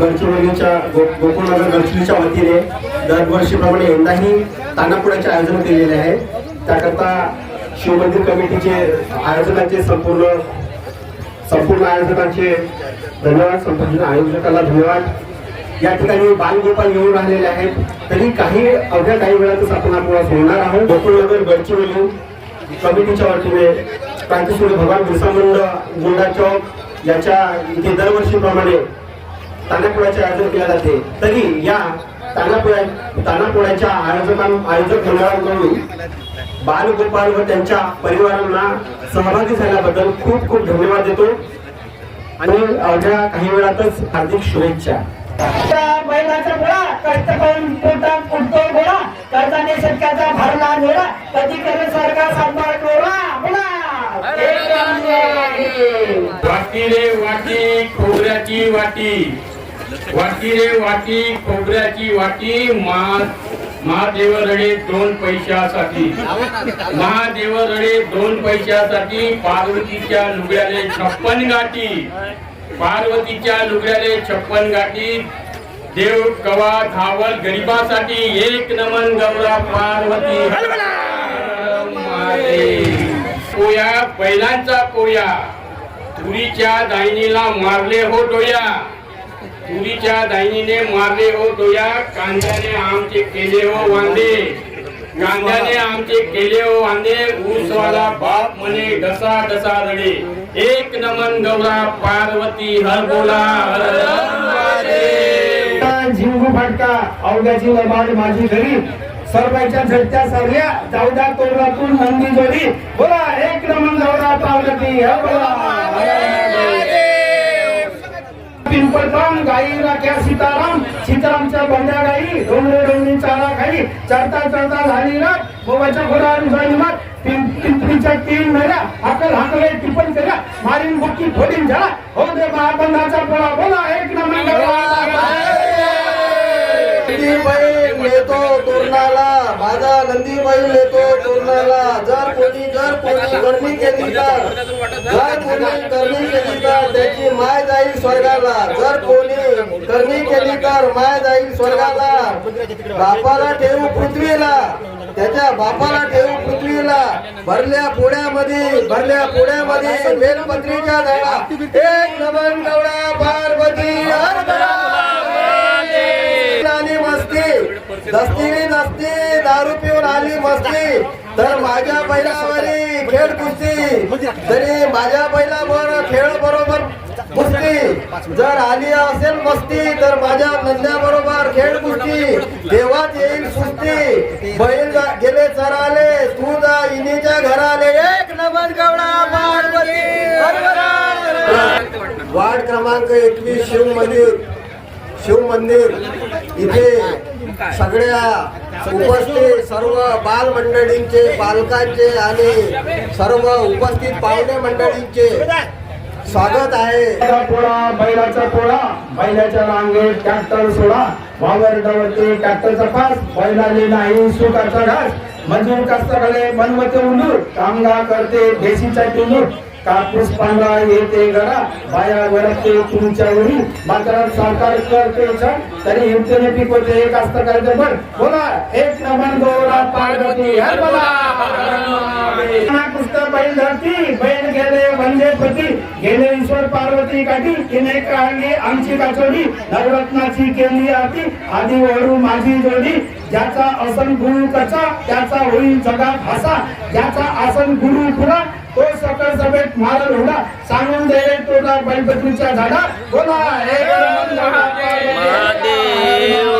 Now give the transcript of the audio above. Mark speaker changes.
Speaker 1: गडचिरोलीच्या गो- गोकुळनगर गडचिरोलीच्या वतीने दरवर्षीप्रमाणे यंदाही तानापुराचे आयोजन केलेले आहे. त्याकरता शिवमंदिर कमिटीचे आयोजनाचे संपूर्ण संपूर्ण आयोजनाचे धन्यवाद संपूर्ण आयोजकाला धन्यवाद. या ठिकाणी बालगोपाल येऊन राहिलेले आहेत. तरी काही अवघ्या काही वेळातच आपण आपल्याला सोडणार आहोत. गोकुळनगर गडचिरोली कमिटीच्या वतीने क्रांतीसूर्य भगवान बिरसा मुंडा मुंडा चौक याच्या इथे दरवर्षीप्रमाणे तानापुराचे आयोजन केले जाते. तरी या तानापुरा तानापुराच्या आयोजकां आयोजक मंडळाकडून बालगोपाल व त्यांच्या परिवारांना सहभागी झाल्याबद्दल खूप खूप धन्यवाद देतो. आणि अवघ्या काही वेळातच हार्दिक शुभेच्छा.
Speaker 2: बैलाचा गोळा कष्ट करून पोटात फुटतो गोळा कर्जाने शक्याचा भरला गोळा कधी करे सारखा सांभाळ गोळा. बोला एक रांगे.
Speaker 3: वाटी रे वाटी खोबऱ्याची वाटी. वाटी रे वाटी खोबऱ्याची वाटी महादेव रडे दोन पैशासाठी. महादेव रडे दोन पैशासाठी पार्वतीच्या लुगड्याने छप्पन गाठी. पार्वतीच्या लुगड्याने छप्पन गाठी. देव कवा धावल गरिबासाठी एक नमन गौरा पार्वती. पोया बैलांचा पोया. तुरीच्या दाहिनीला मारले हो डोया. तुरीच्या दाईने मारले हो डोया कांद्याने आमचे केले हो वांदे. कांद्याने आमचे केले हो वांदे ऊसवाला बाप म्हणे डसा डसा रडे. एक नमन गौरा पार्वती हर बोला. हर
Speaker 1: झिंगू फाटका अवघ्याची लबाड माझी घरी. सरबाईच्या झटक्या सारल्या जाऊद्या तोरणातून नंदी जोडी बोला एक नमन गौरा पार्वती हर बोला. पिंपळगाम गाई राख्या सीताराम सीतारामच्या बंड्या गाई डोंगरे डोंगरी चारा खाई चढता चढता झाली ना गोवाच्या घोडावर झाली मात पिंपरीच्या तीन मेल्या हाकल हाकले टिपण केल्या मारीन बुक्की फोडीन झाला हो दे महाबंधाचा पोळा बोला एक नमन
Speaker 4: नंदी बैल नेतो तोरणाला माझा नंदी बैल येतो तोरणाला जर कोणी जर कोणी गर्मी केली तर. जर कोणी गर्मी केली तर त्याची माय जाईल स्वर्गाला. जर कोणी गर्मी केली तर माय जाईल स्वर्गाला. बापाला ठेवू पृथ्वीला. त्याच्या बापाला ठेवू पृथ्वीला. भरल्या पुण्यामध्ये भरल्या पुण्यामध्ये बेलपत्रीच्या झाडा एक नमन गवडा पार्वती दस्तीने दस्ती दारू पिऊन आली मस्ती. तर माझ्या बैलावरी खेळ कुस्ती. तरी माझ्या बैलावर खेळ बरोबर कुस्ती. जर आली असेल मस्ती तर माझ्या नंद्या बरोबर खेळ कुस्ती. देवात येईल सुस्ती. बैल जा- गेले चराले तू जा इनीच्या घराले. एक नमन गवडा पार्वती. वार्ड क्रमांक एकवीस शिव मंदिर शिव मंदिर इथे सगळ्या उपस्थित सर्व बाल मंडळींचे पालकांचे आणि सर्व उपस्थित पाहुणे मंडळींचे स्वागत आहे.
Speaker 1: पोळा बैलाचा पोळा बैलाच्या रांगेत ट्रॅक्टर सोडा. वावर ट्रॅक्टरचा पास. बैलाले नाही सुखाचा घास मजूर कष्टकडे मनमते उंदूर कामगार करते देशीचा टिलूर. कापूस पांढरा येते घरा बाया वरते तुमच्यावरी. बाजारात सरकार करते छळ तरी हिमतेने पिकवते. एक असतं करायचं पण बोला एक नमन गौरा पार्वती हर बोला पुस्तक बैल धरती बैल गेले वंदे पती. गेले ईश्वर पार्वती काठी तिने काढली आमची काचोडी नवरत्नाची केली आरती आधी वरू माझी जोडी. ज्याचा असन गुरु कचा त्याचा होईल जगात हसा. ज्याचा आसन गुरु पुरा तो सकळ सभेत मारल हुडा सांगून दे तो तोडा बैलपत्रीच्या झाडा बोला महादेव!